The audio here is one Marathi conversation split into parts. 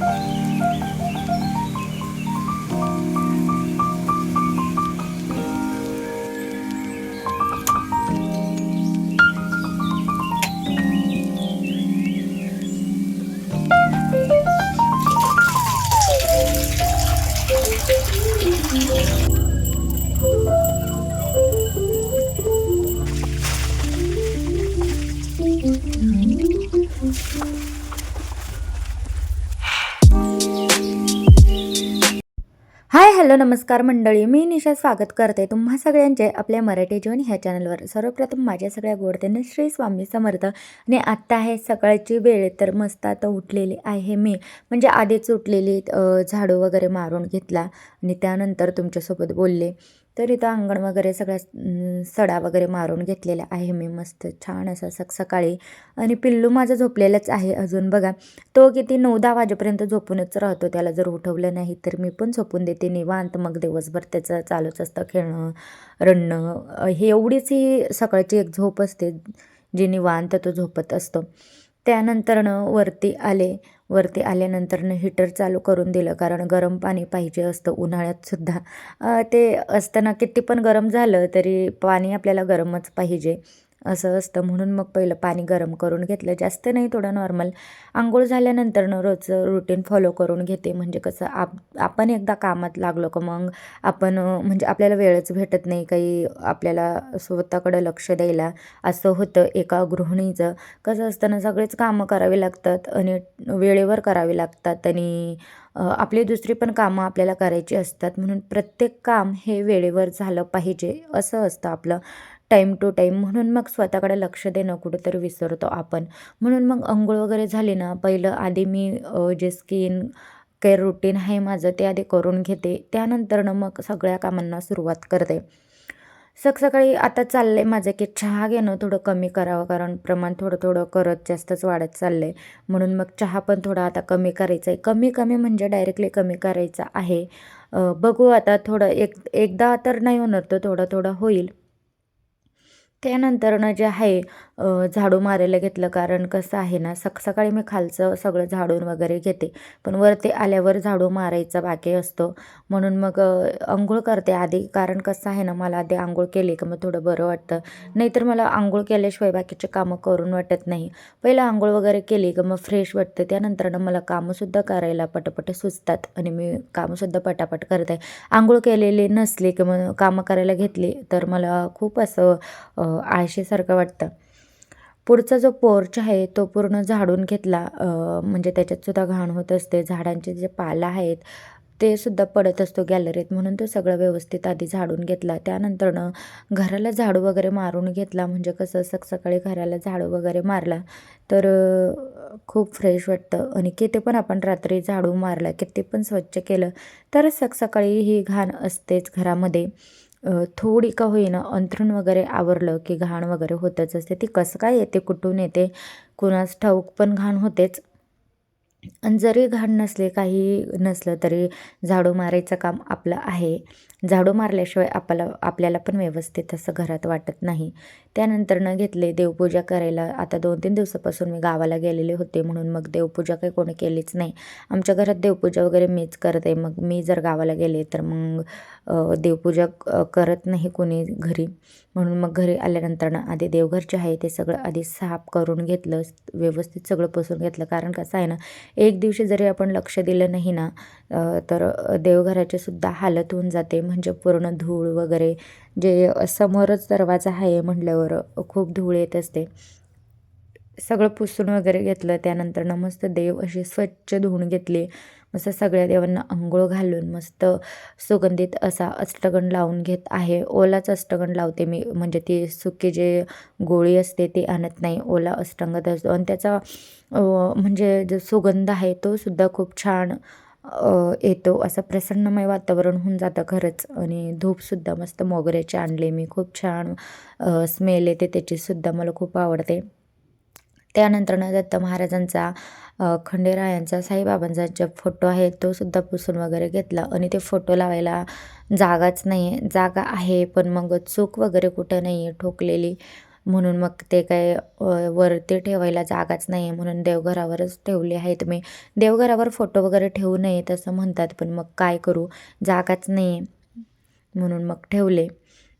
了。नमस्कार मंडळी मी निशा स्वागत करते तुम्हा सगळ्यांचे आपल्या मराठी जीवन ह्या चॅनलवर. सर्वप्रथम माझ्या सगळ्या गोडतेने श्री स्वामी समर्थ. आणि आत्ता आहे सकाळची वेळ तर मस्त आता उठलेली आहे मी. म्हणजे आधीच उठलेली झाडू वगैरे मारून घेतला. आणि त्यानंतर तुमच्यासोबत बोलले. तर इथं अंगण वगैरे सगळ्या सडा वगैरे मारून घेतलेला आहे मी मस्त छान असा सक सकाळी. आणि पिल्लू माझं झोपलेलाच आहे अजून. बघा तो किती नऊ दहा वाजेपर्यंत झोपूनच राहतो. त्याला जर उठवलं नाही तर मी पण झोपून देते निवांत. मग दिवसभर त्याचं चालूच असतं खेळणं रडणं. हे एवढीच ही सकाळची एक झोप असते जी निवांत तो झोपत असतो. त्यानंतरनं वरती आले. वरती आल्यानंतरनं हिटर चालू करून दिलं. कारण गरम पाणी पाहिजे असतं. उन्हाळ्यातसुद्धा ते असताना किती पण गरम झालं तरी पाणी आपल्याला गरमच पाहिजे. असं असतं. म्हणून मग पहिलं पाणी गरम करून घेतलं. जास्त नाही थोडं नॉर्मल. आंघोळ झाल्यानंतरनं रोजचं रुटीन फॉलो करून घेते. म्हणजे कसं आप आपण एकदा कामात लागलो का मग आपण म्हणजे आपल्याला वेळच भेटत नाही. काही आपल्याला स्वतःकडं लक्ष द्यायला असं होतं. एका गृहिणीचं कसं असतं ना सगळेच कामं करावी लागतात आणि वेळेवर करावी लागतात आणि आपली दुसरी पण कामं आपल्याला करायची असतात. म्हणून प्रत्येक काम हे वेळेवर झालं पाहिजे. असं असतं आपलं. टाईम टू टाईम म्हणून मग स्वतःकडे लक्ष देणं कुठेतरी विसरतो आपण. म्हणून मग अंघोळ वगैरे झाली ना पहिलं आधी मी जे स्किन केअर रुटीन आहे माझं ते आधी करून घेते. त्यानंतरनं मग सगळ्या कामांना सुरुवात करते. सकाळी आता चाललं आहे माझं की चहा घेणं थोडं कमी करावं कारण प्रमाण थोडं थोडं करत जास्तच वाढत चाललं आहे म्हणून मग चहा पण थोडा आता कमी करायचा आहे कमी कमी म्हणजे डायरेक्टली कमी करायचा आहे. बघू आता थोडं एक एकदा तर नाही होणार तर थोडं थोडं होईल. त्यानंतरनं जे आहे झाडू मारायला घेतलं. कारण कसं आहे ना सक सकाळी मी खालचं सगळं झाडून वगैरे घेते. पण वरती आल्यावर झाडू मारायचा बाकी असतो. म्हणून मग आंघोळ करते आधी. कारण कसं आहे ना मला आधी आंघोळ केली का मग थोडं बरं वाटतं. नाहीतर मला आंघोळ केल्याशिवाय बाकीचे कामं करून वाटत नाही. पहिलं आंघोळ वगैरे केली का मग फ्रेश वाटतं. त्यानंतरनं मला कामंसुद्धा करायला पटापट सुचतात. आणि मी कामंसुद्धा पटापट करते. आंघोळ केलेली नसली की मग कामं करायला घेतली तर मला खूप असं आळशीसारखं वाटतं. पुढचा जो पोर्च आहे तो पूर्ण झाडून घेतला. म्हणजे त्याच्यातसुद्धा घाण होत असते. झाडांचे जे पाला आहेत ते सुद्धा पडत असतो गॅलरीत म्हणून तो सगळं व्यवस्थित आधी झाडून घेतला. त्यानंतरनं घराला झाडू वगैरे मारून घेतला. म्हणजे कसं सक सकाळी घराला झाडू वगैरे मारला तर खूप फ्रेश वाटतं. आणि किती पण आपण रात्री झाडू मारला किती पण स्वच्छ केलं तर सक सकाळी ही घाण असतेच घरामध्ये. थोडी का होईना अंथरूण वगैरे आवरलं की घाण वगैरे होतच असते. ती कसं काय येते कुठून येते कुणास ठाऊक पण घाण होतेच. आणि जरी घाण नसले काही नसलं तरी झाडू मारायचं काम आपलं आहे. झाडू मारल्याशिवाय आपला आपल्याला पण व्यवस्थित असं घरात वाटत नाही. त्यानंतरनं घेतले देवपूजा करायला. आता दोन तीन दिवसापासून मी गावाला गेलेले होते म्हणून मग देवपूजा काही कोणी केलीच नाही. आमच्या घरात देवपूजा वगैरे मीच करते मग मी जर गावाला गेले तर मग देवपूजा करत नाही कोणी घरी. म्हणून मग घरी आल्यानंतरनं आधी देवघर जे आहे ते सगळं आधी साफ करून घेतलं व्यवस्थित सगळं पुसून घेतलं. कारण कसं आहे ना एक दिवशी जरी आपण लक्ष दिलं नाही ना तर देवघराची सुद्धा हालत होऊन जाते. म्हणजे पूर्ण धूळ वगैरे जे समोरच दरवाजा आहे म्हटल्यावर खूप धूळ येत असते. सगळं पुसून वगैरे घेतलं त्यानंतर ना मस्त देव अशी स्वच्छ धुवून घेतली. मस्त सगळ्या देवांना आंघोळ घालून मस्त सुगंधित असा अष्टगण लावून घेत आहे. ओलाच अष्टगण लावते मी म्हणजे ती सुकी जे गोळी असते ती आणत नाही. ओला अष्टंगत असतो. आणि त्याचा म्हणजे जो सुगंध आहे तो सुद्धा खूप छान येतो. असं प्रसन्नमय वातावरण होऊन जातं खरंच. आणि धूपसुद्धा मस्त मोगऱ्याचे आणले मी. खूप छान स्मेल येते त्याचीसुद्धा. मला खूप आवडते. त्यानंतरनं दत्त महाराजांचा खंडेरायांचा साईबाबांचा जे फोटो आहे तो सुद्धा पुसून वगैरे घेतला. आणि ते फोटो लावायला जागाच नाही आहे जागा आहे पण मग चूक वगैरे कुठं नाही आहे ठोकलेली. म्हणून मग ते काय वरती ठेवायला जागाच नाही आहे म्हणून देवघरावरच ठेवले आहेत मी. देवघरावर फोटो वगैरे ठेवू नये तसं म्हणतात पण मग काय करू? जागाच नाही आहे म्हणून मग ठेवले.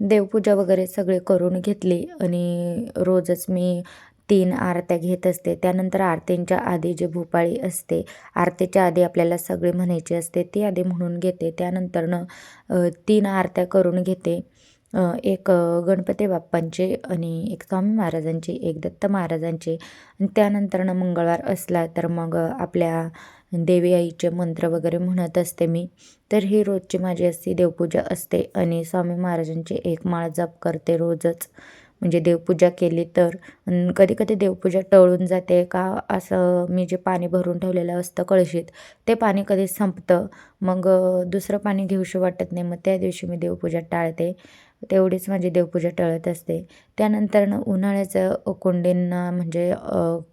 देवपूजा वगैरे सगळे करून घेतली आणि रोजच मी तीन आरत्या घेत असते. त्यानंतर आरतींच्या आधी जे भूपाळी असते आरतीच्या आधी आपल्याला सगळे म्हणायची असते ती आधी म्हणून घेते. त्यानंतरनं तीन आरत्या करून घेते. एक गणपती बाप्पांचे आणि एक स्वामी महाराजांची एक दत्त महाराजांची. आणि त्यानंतरनं मंगळवार असला तर मग आपल्या देवी आईचे मंत्र वगैरे म्हणत असते मी. तर ही रोजची माझी अशी देवपूजा असते आणि स्वामी महाराजांची एक माळ जप करते रोजच. म्हणजे देवपूजा केली तर. कधी कधी देवपूजा टळून जाते का असं मी जे पाणी भरून ठेवलेलं असतं कळशीत ते पाणी कधी संपतं. मग दुसरं पाणी घेऊशी वाटत नाही. मग त्या दिवशी मी देवपूजा टाळते. तेवढीच माझी देवपूजा टळत असते. त्यानंतरनं उन्हाळ्याचं कुंडींना म्हणजे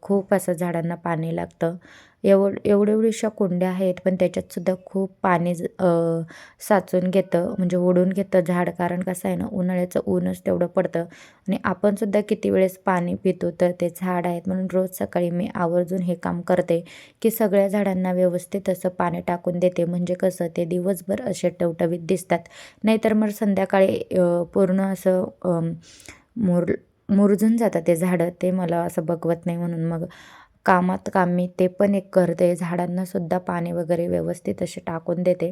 खूप असं झाडांना पाणी लागतं. एवढ एवढे एवढ्याशा कुंड्या आहेत पण त्याच्यातसुद्धा खूप पाणी साचून घेतं म्हणजे ओढून घेतं झाड. कारण कसं आहे ना उन्हाळ्याचं ऊनच तेवढं पडतं. आणि आपणसुद्धा किती वेळेस पाणी पितो तर ते झाड आहेत. म्हणून रोज सकाळी मी आवर्जून हे काम करते की सगळ्या झाडांना व्यवस्थित असं पाणी टाकून देते. म्हणजे कसं ते दिवसभर असे टवटवीत दिसतात. नाहीतर मग संध्याकाळी पूर्ण असं मुर मुरजून जातं ते झाडं. ते मला असं बघवत नाही म्हणून मग कामात काम मी ते पण एक करते. झाडांना सुद्धा पाणी वगैरे व्यवस्थित असे टाकून देते.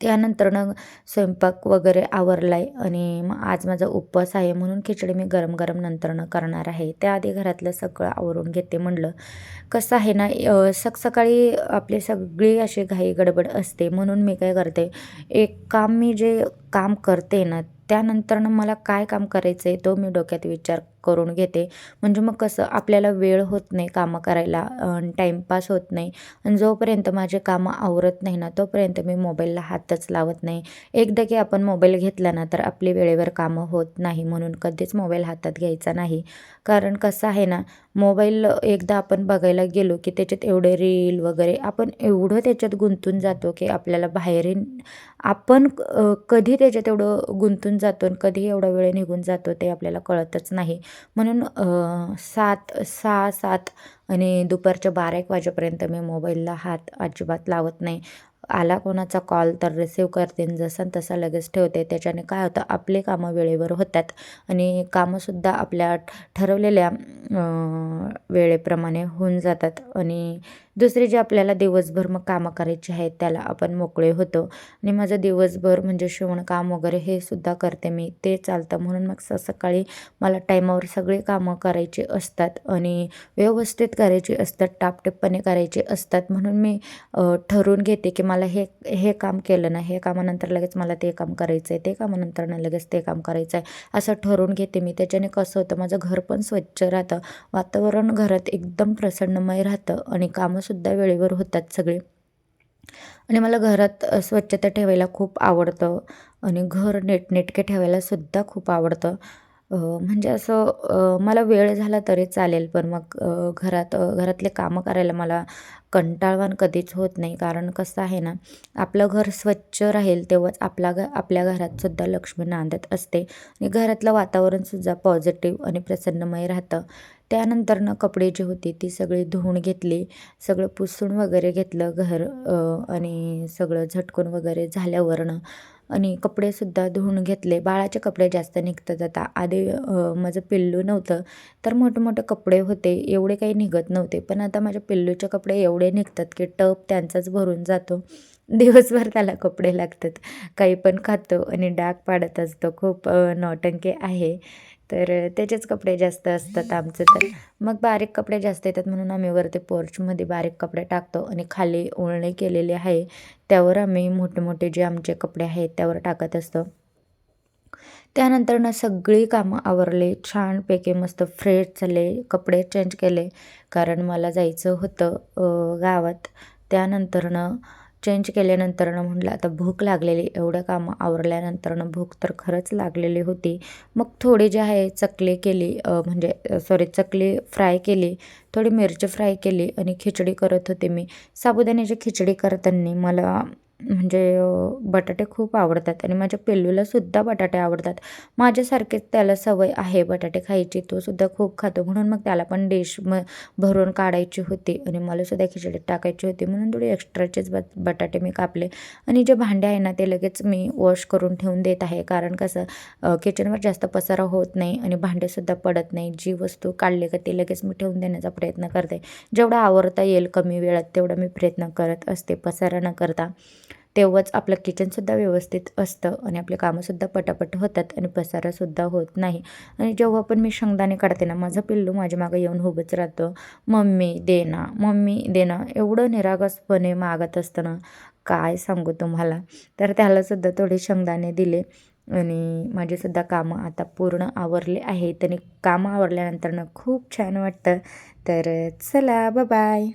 त्यानंतरनं स्वयंपाक वगैरे आवरला आहे आणि मग आज माझा उपवास आहे म्हणून खिचडी मी गरम गरम नंतरनं करणार आहे. त्याआधी घरातलं सगळं आवरून घेते म्हणलं. कसं आहे ना अ, सकाळी आपली सगळी अशी घाई गडबड असते म्हणून मी काय करते एक काम मी जे काम करते ना त्यानंतरनं मला काय काम करायचं आहे तो मी डोक्यात विचार करून घेते. म्हणजे मग कसं आपल्याला वेळ होत नाही कामं करायला टाईमपास होत नाही. आणि जोपर्यंत माझे कामं आवरत नाही ना तोपर्यंत मी मोबाईलला हातच लावत नाही. एकदा की आपण मोबाईल घेतला ना तर आपली वेळेवर कामं होत नाही म्हणून कधीच मोबाईल हातात घ्यायचा नाही. कारण कसं आहे ना मोबाईल एकदा आपण बघायला गेलो की त्याच्यात एवढे रील वगैरे आपण एवढं त्याच्यात गुंतून जातो की आपल्याला बाहेरही आपण कधी त्याच्यात एवढं गुंतून जातो आणि कधी एवढा वेळ निघून जातो ते आपल्याला कळतच नाही. म्हणून सात सहा सात आणि दुपारच्या बारा एक वाजेपर्यंत मी मोबाईलला हात अजिबात लावत नाही. आला कोणाचा कॉल तर रिसीव करते जसं तसं लगेच ठेवते. त्याच्याने काय होतं आपले कामं वेळेवर होतात. आणि कामंसुद्धा आपल्या ठरवलेल्या वेळेप्रमाणे होऊन जातात. आणि दुसरी जे आपल्याला दिवसभर मग कामं करायची आहेत त्याला आपण मोकळे होतो. आणि माझं दिवसभर म्हणजे शिवणकाम वगैरे हे सुद्धा करते मी. ते चालतं. म्हणून मग स सकाळी मला टाईमावर सगळी कामं करायची असतात. आणि व्यवस्थित करायची असतात. टापटीपणे करायची असतात. म्हणून मी ठरवून घेते की मला हे हे काम केलं ना हे कामानंतर लगेच मला ते काम करायचं आहे ते कामानंतर ना लगेच ते काम करायचं आहे असं ठरवून घेते मी. त्याच्याने कसं होतं माझं घर पण स्वच्छ राहतं वातावरण घरात एकदम प्रसन्नमय राहतं आणि कामंसुद्धा वेळेवर होतात सगळे. आणि मला घरात स्वच्छता ठेवायला खूप आवडतं आणि घर नेटनेटके ठेवायलासुद्धा खूप आवडतं. म्हणजे असं मला वेळ झाला तरी चालेल पण मग घरात घरातले कामं करायला मला कंटाळवाण कधीच होत नाही. कारण कसं आहे ना आपलं घर स्वच्छ राहील तेव्हाच आपला घ आपल्या घरातसुद्धा लक्ष्मी नांदत असते. आणि घरातलं वातावरणसुद्धा पॉझिटिव्ह आणि प्रसन्नमय राहतं. त्यानंतरनं कपडे जी होती ती सगळी धुवून घेतली सगळं पुसून वगैरे घेतलं घर आणि सगळं झटकून वगैरे झाल्यावरनं. आणि कपडेसुद्धा धुवून घेतले. बाळाचे कपडे जास्त निघतात आता. आधी माझं पिल्लू नव्हतं तर मोठमोठे कपडे होते. एवढे काही निघत नव्हते. पण आता माझ्या पिल्लूचे कपडे एवढे निघतात की टप त्यांचाच भरून जातो. दिवसभर त्याला कपडे लागतात. काही पण खातो आणि डाग पाडत असतो. खूप नौटंके आहे. तर त्याचेच कपडे जास्त असतात आमचं तर. मग बारीक कपडे जास्त येतात म्हणून आम्ही वरती पोर्चमध्ये बारीक कपडे टाकतो आणि खाली ओळणी केलेली आहे. त्यावर आम्ही मोठे मोठे जे आमचे कपडे आहेत त्यावर टाकत असतो. त्यानंतर ना सगळी कामं आवरले छानपैकी मस्त फ्रेश झाले कपडे चेंज केले. कारण मला जायचं होतं गावात. त्यानंतरनं चेंज केल्यानंतरनं म्हटलं आता भूक लागलेली एवढं कामं आवरल्यानंतरनं भूक तर खरंच लागलेली होती. मग थोडी जे आहे चकली केली म्हणजे सॉरी चकली फ्राय केली थोडी मिरची फ्राय केली आणि खिचडी करत होते मी. साबुदाण्याची खिचडी करताना मला म्हणजे बटाटे खूप आवडतात आणि माझ्या पिल्लूलासुद्धा बटाटे आवडतात. माझ्यासारखेच त्याला सवय आहे बटाटे खायची. तो सुद्धा खूप खातो. म्हणून मग त्याला पण डिश म भरून काढायची होती आणि मलासुद्धा खिचडीत टाकायची होती. म्हणून थोडी एक्स्ट्राचेच ब बटाटे मी कापले. आणि जे भांडे आहे ना ते लगेच मी वॉश करून ठेवून देत आहे. कारण कसं किचनवर जास्त पसारा होत नाही आणि भांडेसुद्धा पडत नाही. जी वस्तू काढली का ती लगेच मी ठेवून देण्याचा प्रयत्न करते. जेवढा आवरता येईल कमी वेळात तेवढा मी प्रयत्न करत असते. पसारा न करता. तेव्हाच आपलं किचनसुद्धा व्यवस्थित असतं आणि आपले कामंसुद्धा पटापट होतात आणि पसारासुद्धा होत नाही. आणि जेव्हा पण मी शेंगदाणे काढते ना माझं पिल्लू माझ्या मागं येऊन उभंच राहतं. मम्मी दे ना मम्मी दे ना एवढं निरागसपणे मागत असतं ना काय सांगू तुम्हाला? तर त्यालासुद्धा थोडे शेंगदाणे दिले आणि माझीसुद्धा कामं आता पूर्ण आवरले आहेत आणि कामं आवरल्यानंतरनं खूप छान वाटतं. तर चला बाय